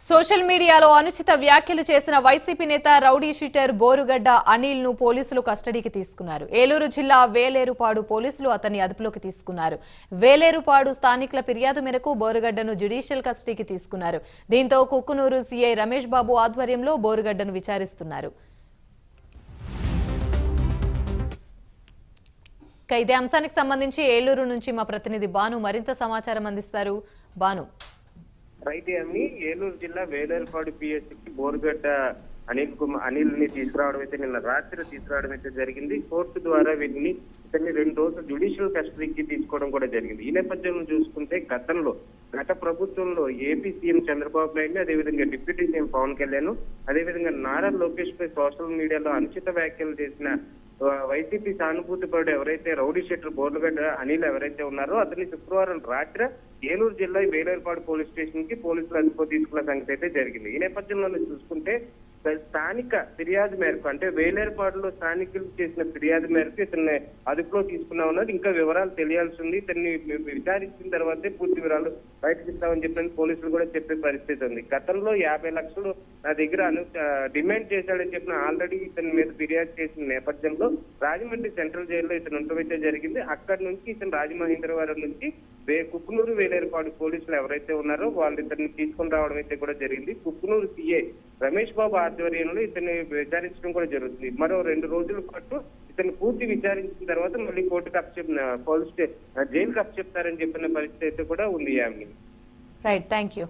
Social మీడియాలో అనుచిత వ్యాఖ్యలు చేసిన వైసీపీ నేత రౌడీ షీటర్ బోరుగడ్డ అనిల్ను పోలీసులు కస్టడీకి తీసుకున్నారు. ఏలూరు జిల్లా వేలేరుపాడు పోలీసులు అతన్ని అదుపులోకి తీసుకున్నారు. వేలేరుపాడు స్థానికుల ఫిర్యాదు మేరకు బోరుగడ్డను జ్యుడిషియల్ కస్టడీకి తీసుకున్నారు. దీంతో కుక్కునూరు సీఐ రమేష్ బాబు ఆధ్వర్యంలో బోరుగడ్డను విచారిస్తున్నారు. ఇదే అంశానికి సంబంధించి ఏలూరు నుంచి మా ప్రతినిధి బాను మరింత సమాచారం అందిస్తారు. బాను. రైట్ అని ఏలూరు జిల్లా వేలేరుపాడు పిఎస్సికి బోరుగడ్డ అనిల్ కుమార్ అనిల్ని తీసుకురావడం అయితే నిన్న రాత్రి తీసుకురావడం అయితే జరిగింది. కోర్టు ద్వారా వీటిని ఇతన్ని రెండు రోజులు జ్యుడిషియల్ కస్టడీకి తీసుకోవడం కూడా జరిగింది. ఈ నేపథ్యంలో చూసుకుంటే గతంలో గత ప్రభుత్వంలో ఏపీ సీఎం చంద్రబాబు నాయుడు అదేవిధంగా డిప్యూటీ సీఎం పవన్ కళ్యాణ్ అదేవిధంగా నారా లోకేష్ పై సోషల్ మీడియాలో అనుచిత వ్యాఖ్యలు చేసిన వైసీపీ సానుభూతి పరుడు ఎవరైతే రౌడీ షెట్టర్ బోర్డుగడ్డ అనిల్ ఎవరైతే ఉన్నారో అతన్ని శుక్రవారం రాత్రి ఏలూరు జిల్లా వేలేరుపాడు పోలీస్ స్టేషన్కి పోలీసులు అదుపు తీసుకున్న సంగతి అయితే జరిగింది. ఈ నేపథ్యంలో చూసుకుంటే స్థానిక ఫిర్యాదు మేరకు అంటే వేలేరుపాడులో స్థానికులు చేసిన ఫిర్యాదు మేరకు ఇతన్ని అదుపులో తీసుకున్నా ఉన్నది ఇంకా వివరాలు తెలియాల్సి ఉంది. ఇతన్ని విచారించిన తర్వాతే పూర్తి వివరాలు బయటకు ఇస్తామని చెప్పిన పోలీసులు కూడా చెప్పే పరిస్థితి ఉంది. గతంలో యాభై లక్షలు నా దగ్గర అను డిమాండ్ చేశాడని చెప్పిన ఆల్రెడీ ఇతని మీద ఫిర్యాదు చేసిన నేపథ్యంలో రాజమండ్రి సెంట్రల్ జైల్లో ఇతను ఉండవైతే జరిగింది. అక్కడి నుంచి ఇతను రాజమహేంద్రవరం నుంచి కుక్కునూరు వేలేరుపాడు పోలీసులు ఎవరైతే ఉన్నారో వాళ్ళు ఇతన్ని తీసుకొని రావడం అయితే కూడా జరిగింది. కుక్కునూరు సిఐ రమేష్ బాబు ఆధ్వర్యంలో ఇతన్ని విచారించడం కూడా జరుగుతుంది. మరో రెండు రోజుల పాటు ఇతన్ని పూర్తి విచారించిన తర్వాత మళ్ళీ కోర్టుకు అప్పచెప్పిన పోలీస్ జైలుకు అప్పచెప్తారని చెప్పిన పరిస్థితి అయితే కూడా ఉంది యామిని. Right thank you